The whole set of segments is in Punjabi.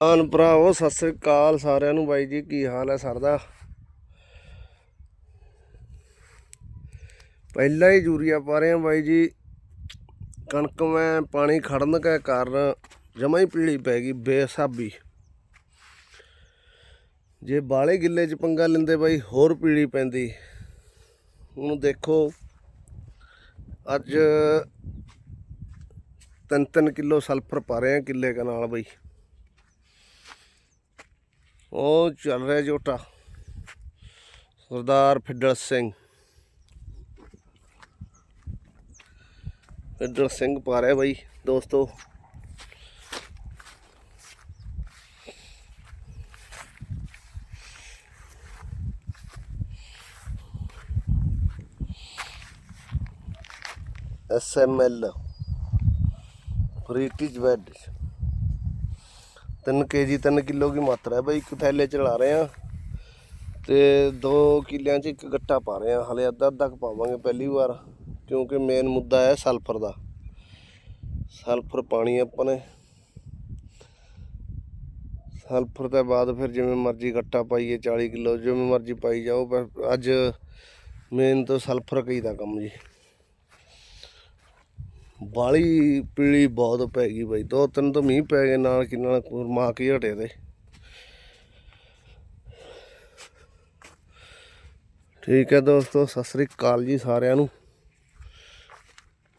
ਆਨ ਭਰਾਵੋ, ਸਤਿ ਸ੍ਰੀ ਅਕਾਲ ਸਾਰਿਆਂ ਨੂੰ ਬਾਈ ਜੀ, ਕੀ ਹਾਲ ਹੈ ਸਰ ਦਾ ਪਹਿਲਾਂ ਹੀ ਯੂਰੀਆ ਪਾ ਰਹੇ ਆ ਬਾਈ ਜੀ। ਕਣਕ ਮੈਂ ਪਾਣੀ ਖੜਨ ਕੇ ਕਾਰਨ ਜਮਾ ਹੀ ਪੀਲੀ ਪੈ ਗਈ ਬੇਸਾਬੀ ਜੇ ਬਾਲੇ ਗਿੱਲੇ ਚ ਪੰਗਾ ਲੈਂਦੇ ਬਾਈ, ਹੋਰ ਪੀਲੀ ਪੈਂਦੀ। ਹੁਣ ਦੇਖੋ, ਅੱਜ 3-3 ਕਿਲੋ ਸਲਫਰ ਪਾ ਰਹੇ ਆ ਕਿੱਲੇ ਕੇ ਨਾਲ ਬਈ। ਉਹ ਚੱਲ ਰਿਹਾ ਜੋਟਾ ਸਰਦਾਰ ਫਿੱਡਲ ਸਿੰਘ। ਫਿੱਡਲ ਸਿੰਘ ਪਾ ਰਿਹਾ ਬਾਈ, ਦੋਸਤੋ। ਐਸ ਐਮ ਐਲ ਬ੍ਰਿਟਿਸ਼ ਵੈਡ 3 ਕੇਜੀ 3 ਕਿਲੋ ਦੀ ਮਾਤਰਾ ਹੈ ਬਈ, ਇੱਕ ਥੈਲੇ 'ਚ ਚਲਾ ਰਹੇ ਆ ਤੇ 2 ਕਿੱਲਿਆਂ 'ਚ ਇੱਕ ਗੱਟਾ ਪਾ ਰਹੇ ਆ ਹਲੇ ਅੱਧਾ ਅੱਧਾ ਕੁ ਪਾਵਾਂਗੇ ਪਹਿਲੀ ਵਾਰ, ਕਿਉਂਕਿ ਮੇਨ ਮੁੱਦਾ ਹੈ ਸਲਫਰ ਦਾ। ਸਲਫਰ ਪਾਣੀ ਆਪਾਂ ਨੇ। ਸਲਫਰ ਤੋਂ ਬਾਅਦ ਫਿਰ ਜਿਵੇਂ ਮਰਜ਼ੀ ਗੱਟਾ ਪਾਈਏ 40 ਕਿਲੋ, ਜਿਵੇਂ ਮਰਜ਼ੀ ਪਾਈ ਜਾਓ, ਪਰ ਅੱਜ ਮੇਨ ਤਾਂ ਸਲਫਰ ਕਈ ਦਾ ਕੰਮ ਜੀ। ਬਾਲੀ ਪੀਲੀ ਬਹੁਤ ਪੈ ਗਈ ਬਾਈ, ਦੋ ਤਿੰਨ ਤਾਂ ਮੀਂਹ ਪੈ ਗਏ ਨਾਲ ਕਿ ਨਾਲ ਮਾ ਕੇ ਹਟੇ ਤੇ। ਠੀਕ ਹੈ ਦੋਸਤੋ, ਸਤਿ ਸ੍ਰੀ ਅਕਾਲ ਜੀ ਸਾਰਿਆਂ ਨੂੰ।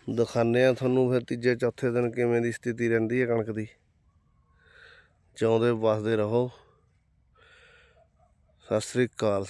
ਦਿਖਾਉਂਦੇ ਆ ਤੁਹਾਨੂੰ ਫਿਰ ਤੀਜੇ ਚੌਥੇ ਦਿਨ ਕਿਵੇਂ ਦੀ ਸਥਿਤੀ ਰਹਿੰਦੀ ਹੈ ਕਣਕ ਦੀ। ਚਾਹੁੰਦੇ ਵਸਦੇ ਰਹੋ। ਸਤਿ ਸ੍ਰੀ ਅਕਾਲ